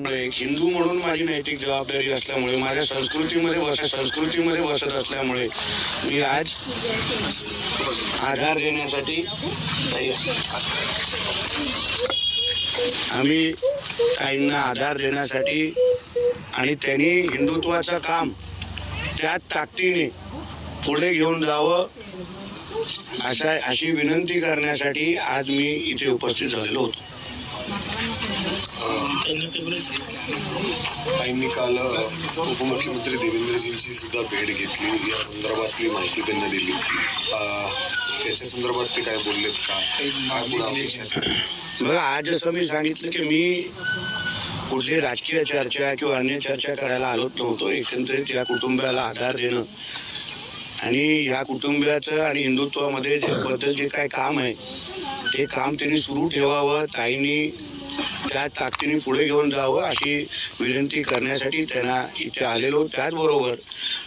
हिंदू म्हणून माझी नैतिक जबाबदारी असल्यामुळे माझ्या संस्कृतीमध्ये बस संस्कृतीमध्ये बसत असल्यामुळे मी आज आधार देण्यासाठी आम्ही आईंना आधार देण्यासाठी आणि त्यांनी हिंदुत्वाचं काम त्या ताकदीने पुढे घेऊन जावं अशा अशी विनंती करण्यासाठी आज मी इथे उपस्थित झालेलो होतो. ताईंनी काल उपमुख्यमंत्री देवेंद्रजींची सुद्धा भेट घेतली. या संदर्भातली माहिती त्यांना दिली. त्याच्या संदर्भात ते काय बोललेत का? बघा आज जसं मी सांगितलं की मी कुठली राजकीय चर्चा किंवा अन्य चर्चा करायला आलो नव्हतो एकंदरीत या कुटुंबाला आधार देणं. आणि या कुटुंबियाचं आणि हिंदुत्वामध्ये जे बद्दल जे काय काम आहे ते काम त्यांनी सुरू ठेवावं ताईंनी त्या ताकदीने पुढे घेऊन जावं अशी विनंती करण्यासाठी त्यांना इथे आलेलो. त्याचबरोबर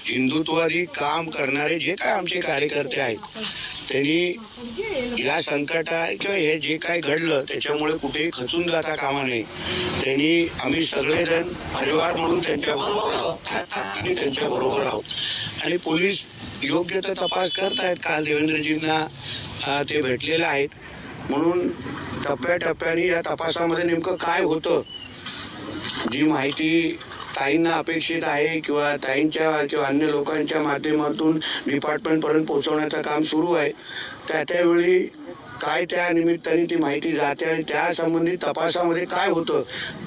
हिंदुत्वादी काम करणारे जे काय आमचे कार्यकर्ते आहेत त्यांनी या संकटात किंवा हे जे काय घडलं त्याच्यामुळे कुठेही खचून जाता कामा नये. त्यांनी आम्ही सगळेजण परिवार म्हणून त्यांच्या बरोबर त्यांच्या बरोबर आहोत. आणि पोलीस योग्य तर तपास करतायत. काल देवेंद्रजींना ते भेटलेले आहेत. म्हणून टप्प्याटप्प्याने या तपासामध्ये नेमकं काय होतं? जी माहिती ताईंना अपेक्षित आहे किंवा ताईंच्या किंवा अन्य लोकांच्या माध्यमातून डिपार्टमेंटपर्यंत पोहोचवण्याचं काम सुरू आहे त्या त्यावेळी काय त्या निमित्ताने ती माहिती जाते आणि त्या संबंधित तपासामध्ये काय होतं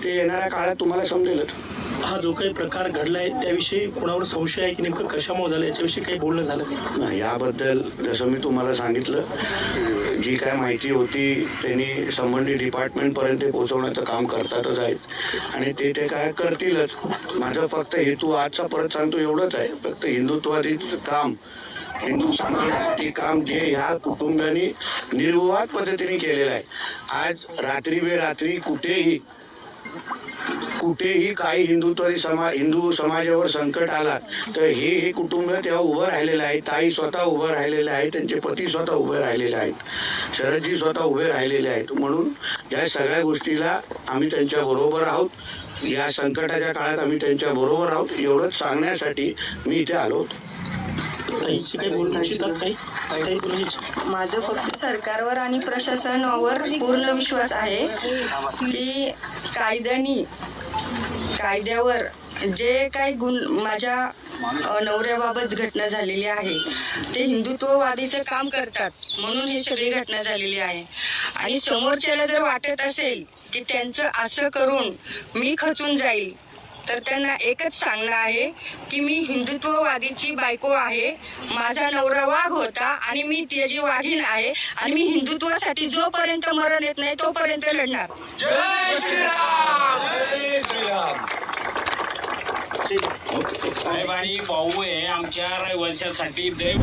ते येणाऱ्या काळात तुम्हाला समजेलच हा जो काही प्रकार घडलाय त्याविषयी कोणावर संशय आहे की नेमकं कशामुळे झालं याच्याविषयी काही बोलणं झालं का? नाही, याबद्दल जसं मी तुम्हाला सांगितलं जी काय माहिती होती त्यांनी संबंधित डिपार्टमेंटपर्यंत ते पोहोचवण्याचं काम करतातच आहेत. आणि ते ते काय करतीलच. माझं फक्त हेतू आजचा परत सांगतो एवढंच आहे. फक्त हिंदुत्वादी काम हिंदू समाजासाठी काम जे ह्या कुटुंबानी निर्विवाद पद्धतीने केलेलं आहे. आज रात्री बेरात्री कुठेही कुठेही काही हिंदुत्वादी समाज हिंदू समाजावर संकट आला तर हे हे कुटुंब तेव्हा उभं राहिलेलं आहे. ताई स्वतः उभं राहिलेले आहे त्यांचे पती स्वतः उभे राहिलेले आहेत. शरदजी स्वतः उभे राहिलेले आहेत. म्हणून या सगळ्या गोष्टीला आम्ही त्यांच्या बरोबर आहोत. या संकटाच्या काळात आम्ही त्यांच्या बरोबर आहोत. एवढंच सांगण्यासाठी मी इथे आलो होतो. काही इच्छितात काही काही बोलू माझं फक्त सरकारवर आणि प्रशासनावर पूर्ण विश्वास आहे की कायद्यानी कायद्यावर जे काही गुण माझ्या नवऱ्याबाबत घटना झालेली आहे ते हिंदुत्ववादीचं काम करतात म्हणून ही सगळी घटना झालेली आहे. आणि समोरच्याला जर वाटत असेल की त्यांचं असं करून मी खचून जाईल तर त्यांना एकच सांगणं आहे की मी हिंदुत्ववादीची बायको आहे माझा नवरा वाघ होता आणि मी त्याची वाघीण आहे आणि मी हिंदुत्वासाठी जोपर्यंत मरण येत नाही तोपर्यंत लढणार. साहेब आणि भाऊ आहे आमच्या रहिवाशासाठी दैव